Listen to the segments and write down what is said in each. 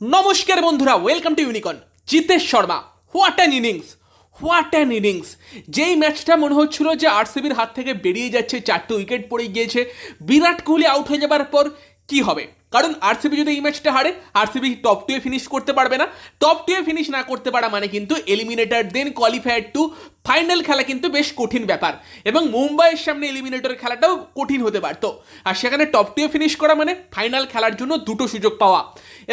নমস্কার বন্ধুরা welcome to ইউনিকন Jitesh Sharma what an innings what an innings যেই ম্যাচটা মনে হচ্ছিল যে আরসিবির হাত থেকে বেরিয়ে যাচ্ছে, চারটে উইকেট পড়ে গিয়েছে, বিরাট কোহলি আউট হয়ে যাবার পর কি হবে? কারণ আরসিবি যদি এই ম্যাচটা হারে আরসিবি টপ টুয়ে ফিনিশ করতে পারবে না। টপ টুয়ে ফিনিশ না করতে পারা মানে কিন্তু eliminator then qualifier two final খেলা কিন্তু বেশ কঠিন ব্যাপার। এবং মুম্বাইয়ের সামনে এলিমিনেটর খেলাটাও কঠিন হতে পারত। আর সেখানে টপ টুয়ে ফিনিশ করা মানে ফাইনাল খেলার জন্য দুটো সুযোগ পাওয়া।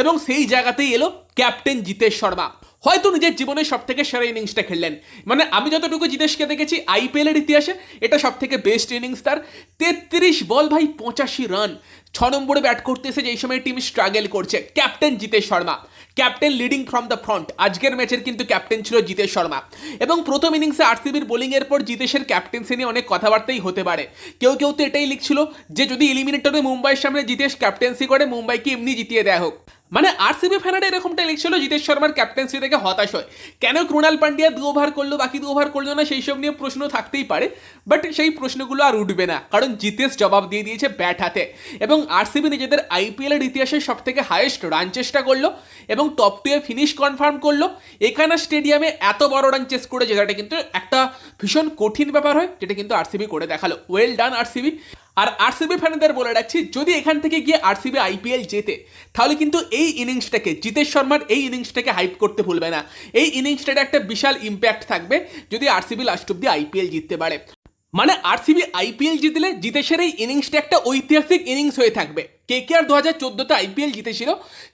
এবং সেই জায়গাতেই এলো ক্যাপ্টেন জিতেশ শর্মা। হয়তো নিজের জীবনের সব থেকে সেরা ইনিংসটা খেললেন। মানে আমি যতটুকু জিতেশকে দেখেছি আইপিএল এর ইতিহাসে, এটা সব থেকে বেস্ট ইনিংস তার। তেত্রিশ বল ভাই, পঁচাশি রান ছ নম্বরে ব্যাট করতে যেই সময় টিম স্ট্রাগল করছে captain Jitesh Sharma. Captain leading from the front আজকের ম্যাচের কিন্তু ক্যাপ্টেন ছিল জিতেশ শর্মা। এবং প্রথম ইনিংসে আরসিবির বোলিংয়ের পর জিতেশের ক্যাপ্টেন্সি নিয়ে অনেক কথাবার্তাই হতে পারে। কেউ কেউ তো এটাই লিখছিল যে, যদি এলিমিনেটরে মুম্বাইয়ের সামনে জিতেশ ক্যাপ্টেন্সি করে, মুম্বাইকে এমনি জিতিয়ে দেওয়া হোক। মানে আরসিবি ফ্যানারা এরকমটা লিখছিল জিতেশ শর্মার ক্যাপ্টেন্সি থেকে হতাশ হয়। কেন ক্রুণাল পান্ডিয়া দু ওভার করল, বাকি দু ওভার করল না, সেই সব নিয়ে প্রশ্ন থাকতেই পারে। বাট সেই প্রশ্নগুলো আর উঠবে না, কারণ জিতেশ জবাব দিয়ে দিয়েছে ব্যাট হাতে। এবং আরসিবি নিজেদের আইপিএল এর ইতিহাসে সব থেকে হাইয়েস্ট রান চেষ্টা করল, এবং টপ টুয়ে ফিনিশ কনফার্ম করল। এখানে স্টেডিয়ামে এত বড় রান চেস করে যেটা কিন্তু একটা ভীষণ কঠিন ব্যাপার হয়, যেটা কিন্তু আরসিবি করে দেখাল। ওয়েল ডান আরসিবি আর আরসিবি ফ্যানদের বলে রাখছি, যদি এখান থেকে গিয়ে আরসিবি আইপিএল জেতে, তাহলে কিন্তু এই ইনিংসটাকে জিতেশ শর্মার এই ইনিংসটাকে হাইপ করতে ভুলবে না। এই ইনিংসটার একটা বিশাল ইম্প্যাক্ট থাকবে যদি আরসিবি লাস্ট অব্দি আইপিএল জিততে পারে। মানে আরসিবি আইপিএল জিতলে জিতেশের এই ইনিংসটা একটা ঐতিহাসিক ইনিংস হয়ে থাকবে। কে কে আর দু হাজার চোদ্দোতে আইপিএল জিতেছিল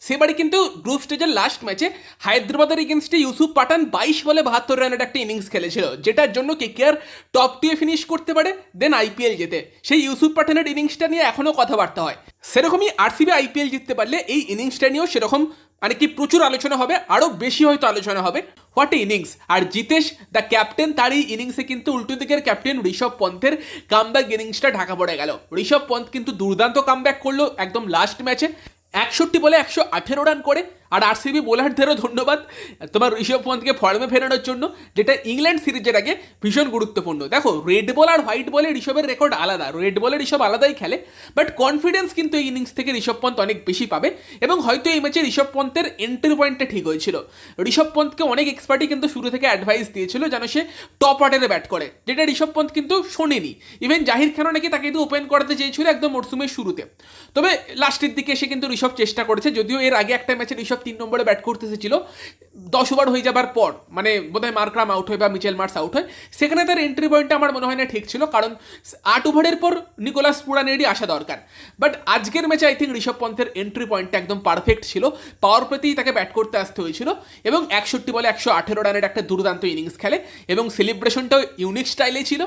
সেবারে কিন্তু গ্রুপ স্টেজের লাস্ট ম্যাচে হায়দ্রাবাদের এগেনস্টে ইউসুফ পাঠান বাইশ বলে বাহাত্তর রানের একটা ইনিংস খেলেছিল, যেটার জন্য কে কে আর টপ টুয়ে ফিনিশ করতে পারে দেন আইপিএল জেতে। সেই ইউসুফ পাঠানের ইনিংসটা নিয়ে এখনও কথাবার্তা হয়। সেরকমই আরসিবি আইপিএল জিততে পারলে এই ইনিংসটা নিয়েও সেরকম মানে কি প্রচুর আলোচনা হবে আরও বেশি হয়তো আলোচনা হবে। হোয়াট ইনিংস আর জিতেশ দ্য ক্যাপ্টেন তার এই ইনিংসে কিন্তু উল্টো দিকের ক্যাপ্টেন ঋষভ পন্থের কামব্যাক ইনিংসটা ঢাকা পড়ে গেল। ঋষভ পন্থ কিন্তু দুর্দান্ত কামব্যাক করল একদম লাস্ট ম্যাচে একষট্টি বলে একশো আঠেরো রান করে। আর আরসিবি বোলারদেরও ধন্যবাদ তোমার ঋষভ পন্থকে ফর্মে ফেরানোর জন্য, যেটা ইংল্যান্ড সিরিজের আগে ভীষণ গুরুত্বপূর্ণ। দেখো রেড বল আর হোয়াইট বলে ঋষভের রেকর্ড আলাদা। রেড বলে ঋষভ আলাদাই খেলে বাট কনফিডেন্স কিন্তু এই ইনিংস থেকে ঋষভ পন্থ অনেক বেশি পাবে, এবং হয়তো এই ম্যাচে ঋষভ পন্থের এন্ট্রি পয়েন্টটা ঠিক হয়েছিল। ঋষভ পন্থকে অনেক এক্সপার্টই কিন্তু শুরু থেকে অ্যাডভাইস দিয়েছিল যেন সে টপ অর্ডারে ব্যাট করে, যেটা ঋষভ পন্থ কিন্তু শোনেনি। ইভেন জাহির খানও নাকি তাকে কিন্তু ওপেন করাতে চেয়েছিল একদম মরসুমের শুরুতে। তবে লাস্টের দিকে এসে কিন্তু ঋষভ চেষ্টা করেছে, যদিও এর আগে একটা ম্যাচে ঋষভ তিন নম্বরে ব্যাট করতে এসেছিল দশ ওভার হয়ে যাবার পর মানে বোধহয় মার্করাম আউট হয় বা মিচেল মার্স আউট হয়, সেখানে তার এন্ট্রি পয়েন্টটা আমার মনে হয় না ঠিক ছিল, কারণ আট ওভারের পর নিকোলাস পুরানেরই আসা দরকার। বাট আজকের ম্যাচে আই থিঙ্ক ঋষভ পন্থের এন্ট্রি পয়েন্টটা একদম পারফেক্ট ছিল পাওয়ার প্রতিই তাকে ব্যাট করতে আসতে হয়েছিল, এবং একষট্টি বলে একশো আঠেরো রানের একটা দুর্দান্ত ইনিংস খেলে, এবং সেলিব্রেশনটাও ইউনিক স্টাইলে ছিল।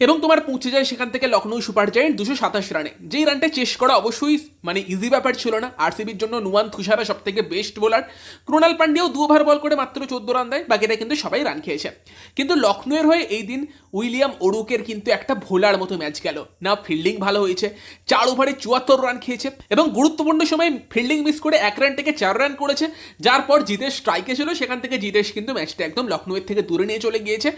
এবং তোমার পৌঁছে যায় সেখান থেকে লখনৌ সুপার জায়েন্ট দুশো সাতাশ রানে। যেই রানটা চেস করা অবশ্যই মানে ইজি ব্যাপার ছিল না। আরসিবির জন্য নুয়ান তুষারা সব থেকে বেস্ট বোলার ক্রোনাল পান্ডিয়াও দু ওভার বল করে মাত্র চোদ্দ রান দেয়, বাকিটা কিন্তু সবাই রান খেয়েছে। কিন্তু লখনৌয়ের হয়ে এই দিন উইলিয়াম ওরুকের কিন্তু একটা ভোলার মতো ম্যাচ গেল। না ফিল্ডিং ভালো হয়েছে, চার ওভারে চুয়াত্তর রান খেয়েছে এবং গুরুত্বপূর্ণ সময় ফিল্ডিং মিস করে এক রান থেকে চার রান করেছে। যার পর জিতেশ স্ট্রাইকে ছিল সেখান থেকে জিতেশ কিন্তু ম্যাচটা একদম লখনৌয়ের থেকে দূরে নিয়ে চলে গিয়েছে।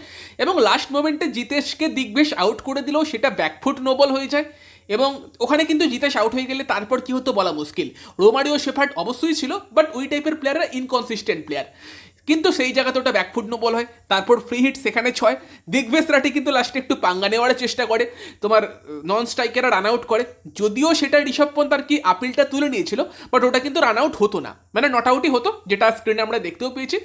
এবং লাস্ট মোমেন্টে জিতেশকে দিগ্বেশ আউট করে দিলেও সেটা ব্যাকফুট নোবল হয়ে যায়। এবং ওখানে কিন্তু জিতেশ আউট হয়ে গেলে তারপর কি হতো বলা মুশকিল। রোমারিও শেফার্ট অবশ্যই ছিল বাট ওই টাইপের প্লেয়াররা ইনকনসিস্টেন্ট প্লেয়ার কিন্তু সেই জায়গাতে ওটা ব্যাকফুট নো বল হয়, তারপর ফ্রি হিট সেখানে ছয়। দিগ্বেশ রাটি কিন্তু লাস্টে একটু পাঙ্গা নেওয়ার চেষ্টা করে, তোমার নন স্ট্রাইকাররা রান আউট করে। যদিও সেটা ঋষভ পন্থ আর কি আপিলটা তুলে নিয়েছিল বাট ওটা কিন্তু রান আউট হতো না। মানে নট আউটই হতো, যেটা স্ক্রিনে আমরা দেখতেও পেয়েছি।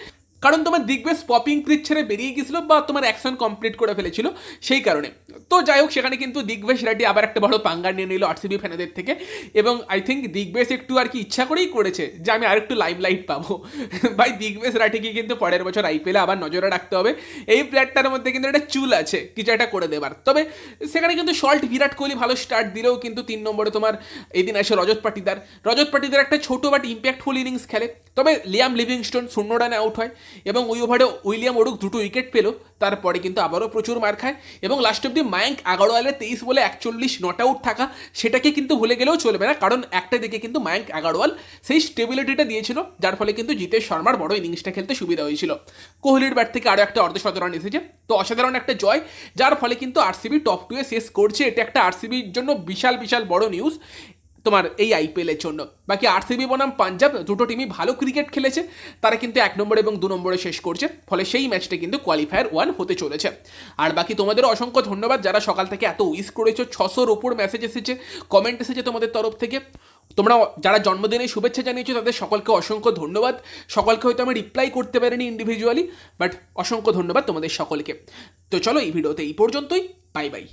কারণ তোমার দিগ্বেশ পপিং ক্রিচ ছেড়ে বেরিয়ে গেছিল বা তোমার অ্যাকশন কমপ্লিট করে ফেলেছিল সেই কারণে। তো যাই হোক, সেখানে কিন্তু দিগ্বেশ রেড্ডি আবার একটা বড় পাঙ্গা নিয়ে নিল আরসিবি ফ্যানেদের থেকে এবং আই থিঙ্ক দিগ্বেশ একটু আর কি ইচ্ছা করেই করেছে যে আমি আরেকটু লাইভ লাইট পাবো। ভাই, দিগ্বেশ রাঠিকে কিন্তু পরের বছর আইপিএলে আবার নজরে রাখতে হবে। এই প্লেয়ারটার মধ্যে কিন্তু একটা চুল আছে কিছু একটা করে দেবার। তবে সেখানে কিন্তু শল্ট বিরাট কোহলি ভালো স্টার্ট দিলেও কিন্তু তিন নম্বরে তোমার এদিন দিন আসে রজত পাটিদার। রজত পাটিদার একটা ছোট বাট ইম্প্যাক্টফুল ইনিংস খেলে। তবে লিয়াম লিভিংস্টোন শূন্য রানে আউট হয় এবং ওই ওভারে উইলিয়াম ওরুক দুটো উইকেট পেল, তারপরে কিন্তু আবারও প্রচুর মার খায় এবং লাস্ট অব্দি মায়াঙ্ক আগারওয়ালের তেইশ বলে একচল্লিশ নট আউট থাকা সেটাকে কিন্তু ভুলে গেলেও চলবে না, কারণ একটা দিকে কিন্তু মায়াঙ্ক আগারওয়াল সেই স্টেবিলিটিটা দিয়েছিল, যার ফলে কিন্তু জিতেশ শর্মার বড় ইনিংসটা খেলতে সুবিধা হয়েছিল। কোহলির ব্যাট থেকে আরও একটা অর্ধশত রান এসেছে। তো অসাধারণ একটা জয়, যার ফলে কিন্তু আরসিবি টপ টুয়ে শেষ করছে, এটা একটা আরসিবির জন্য বিশাল বিশাল বড় নিউজ তোমার এই আইপিএলের জন্য। বাকি আরসিবি বনাম, পাঞ্জাব, দুটো টিমই ভালো ক্রিকেট খেলেছে। তারা কিন্তু এক নম্বর এবং দু নম্বরে শেষ করছে। ফলে সেই ম্যাচটা কিন্তু কোয়ালিফায়ার ওয়ান হতে চলেছে। আর বাকি তোমাদের অসংখ্য ধন্যবাদ যারা সকাল থেকে এত উইস করেছ। ছশোর ওপর মেসেজ এসেছে কমেন্ট এসেছে তোমাদের তরফ থেকে। তোমরা যারা জন্মদিনে শুভেচ্ছা জানিয়েছো, তাদের সকলকে অসংখ্য ধন্যবাদ। সকলকে হয়তো আমি রিপ্লাই করতে পারিনি ইন্ডিভিজুয়ালি বাট অসংখ্য ধন্যবাদ তোমাদের সকলকে। তো চলো এই ভিডিওতে এই পর্যন্তই। Bye bye